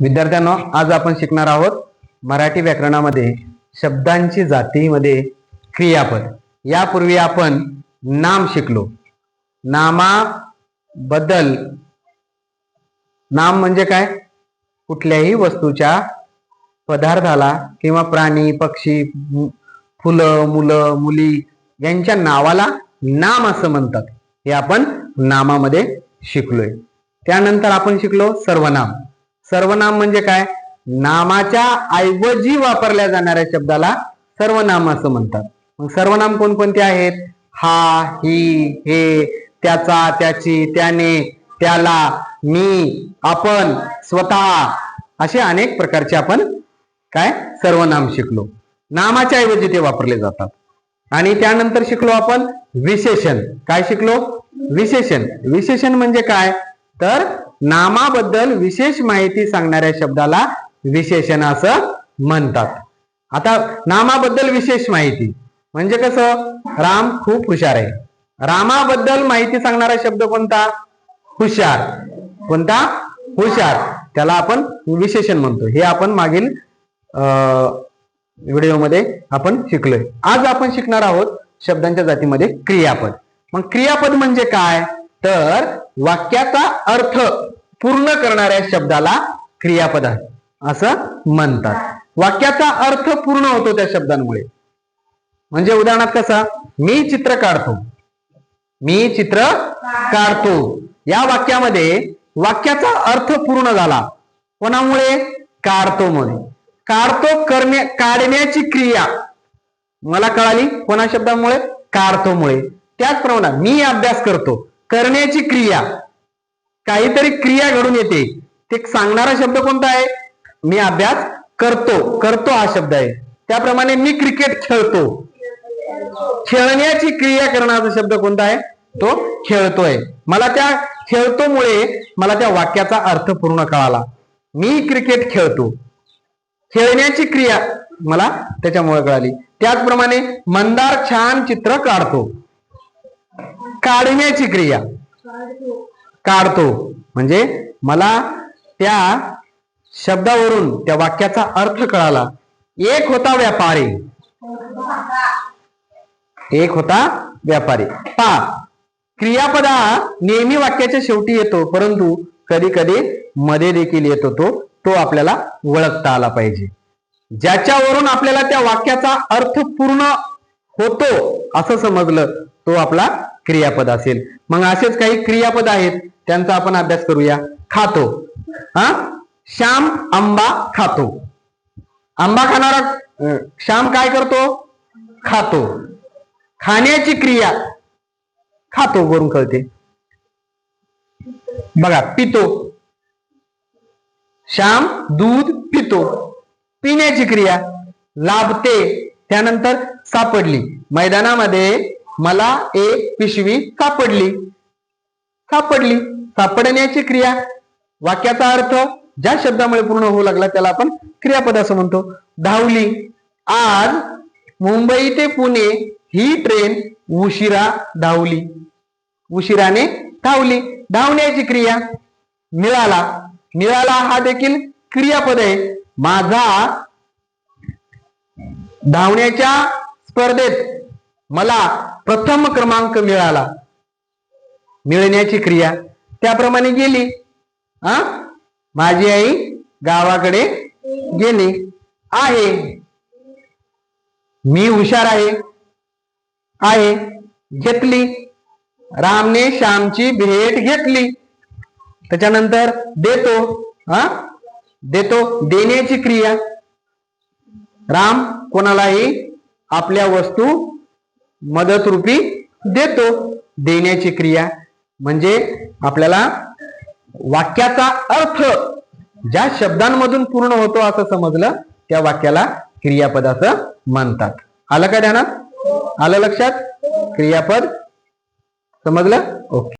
विद्यार्थ्यांनो आज आपण शिकणार आहोत मराठी व्याकरणामध्ये शब्दांची जातीमध्ये क्रियापद. यापूर्वी आपण नाम शिकलो. नामाबद्दल नाम म्हणजे काय? कुठल्याही वस्तूच्या पदार्थाला किंवा प्राणी पक्षी फुलं मुलं मुली यांच्या नावाला नाम असं म्हणतात. हे आपण नामामध्ये शिकलोय. त्यानंतर आपण शिकलो सर्वनाम. सर्वनाम म्हणजे काय? नामाच्या ऐवजी वापरल्या जाणाऱ्या शब्दाला सर्वनाम असं म्हणतात. मग सर्वनाम कोणकोणते आहेत? हा ही हे त्याचा त्याची त्याने त्याला मी आपण स्वतः असे अनेक प्रकारचे आपण काय? सर्वनाम शिकलो. नामाच्या ऐवजी ते वापरले जातात. आणि त्यानंतर शिकलो आपण विशेषण. काय शिकलो? विशेषण. विशेषण म्हणजे काय? तर नामाबद्दल विशेष माहिती सांगणाऱ्या शब्दाला विशेषण असं म्हणतात. आता नामाबद्दल विशेष माहिती. म्हणजे कसं? राम खूप हुशार आहे. रामाबद्दल माहिती सांगणारा शब्द कोणता? हुशार. कोणता? हुशार. त्याला आपण विशेषण म्हणतो. हे आपण मागील अं, व्हिडिओमध्ये आपण शिकलोय. आज आपण शिकणार आहोत शब्दांच्या जातीमध्ये क्रियापद. मग क्रियापद म्हणजे काय? तर वाक्याचा अर्थ पूर्ण करणाऱ्या शब्दाला क्रियापद आहे असं म्हणतात. वाक्याचा अर्थ पूर्ण होतो त्या शब्दांमुळे. म्हणजे उदाहरणार्थ कसा? मी चित्र काढतो. मी चित्र काढतो. या वाक्यामध्ये वाक्याचा अर्थ पूर्ण झाला. कोणामुळे? काढतो म्हणून काढतो करण्या काढण्याची क्रिया. मला कळाली कोणा शब्दामुळे? काढतोमुळे. त्याचप्रमाणे मी अभ्यास करतो. करण्याची क्रिया. काहीतरी क्रिया घडून येते. ते सांगणारा शब्द कोणता आहे? मी अभ्यास करतो. करतो हा शब्द आहे. त्याप्रमाणे मी क्रिकेट खेळतो. खेळण्याची क्रिया करण्याचा शब्द कोणता आहे? तो खेळतोय. मला त्या खेळतोमुळे मला त्या वाक्याचा अर्थ पूर्ण कळाला. मी क्रिकेट खेळतो. खेळण्याची क्रिया मला त्याच्यामुळे कळाली. त्याचप्रमाणे मंदार छान चित्र काढतो. काढण्याची क्रिया. काढतो. म्हणजे मला त्या शब्दावरून त्या वाक्याचा अर्थ कळाला. एक होता व्यापारी. एक होता व्यापारी. पा. क्रियापदा नेहमी वाक्याच्या शेवटी येतो परंतु कधी कधी मध्ये देखील येतो तो. तो आपल्याला ओळखता आला पाहिजे. ज्याच्यावरून आपल्याला त्या वाक्याचा अर्थ पूर्ण होतो असं समजलं तो आपला क्रियापद असेल. मग असेच काही क्रियापद आहेत त्यांचा आपण अभ्यास करूया. खातो. हा? श्याम आंबा खातो. आंबा खाणारा श्याम काय करतो? खातो. खाण्याची क्रिया खातो वरून कळते. बघा पितो. श्याम दूध पितो. पिण्याची क्रिया लाभते. त्यानंतर सापडली. मैदानामध्ये मला एक पिशवी सापडली सापडली सापडण्याची क्रिया? वाक्याचा अर्थ ज्या शब्दामुळे पूर्ण होऊ लागला त्याला आपण क्रियापद असं म्हणतो. धावली. आज मुंबई ते पुणे ही ट्रेन उशिरा धावली. उशिराने धावली. धावण्याची क्रिया. मिळाला. मिळाला हा देखील क्रियापद आहे. माझा धावण्याच्या स्पर्धेत मला प्रथम क्रमांक मिळाला. मिळण्याची क्रिया त्याप्रमाणे गेली. हा? माझी आई गावाकडे गेली. आहे. मी हुशार आहे. आहे. घेतली. रामने श्यामची भेट घेतली. त्याच्यानंतर देतो. हा? देतो. देण्याची क्रिया. राम कोणालाही आपल्या वस्तू मदत रूपी देतो. देण्याची क्रिया म्हणजे आपल्याला वाक्याचा अर्थ ज्या शब्दांमधून पूर्ण होतो असं समजलं त्या वाक्याला क्रियापद असं म्हणतात आलं का ध्यानात? आलं लक्षात? क्रियापद? समजलं? ओके.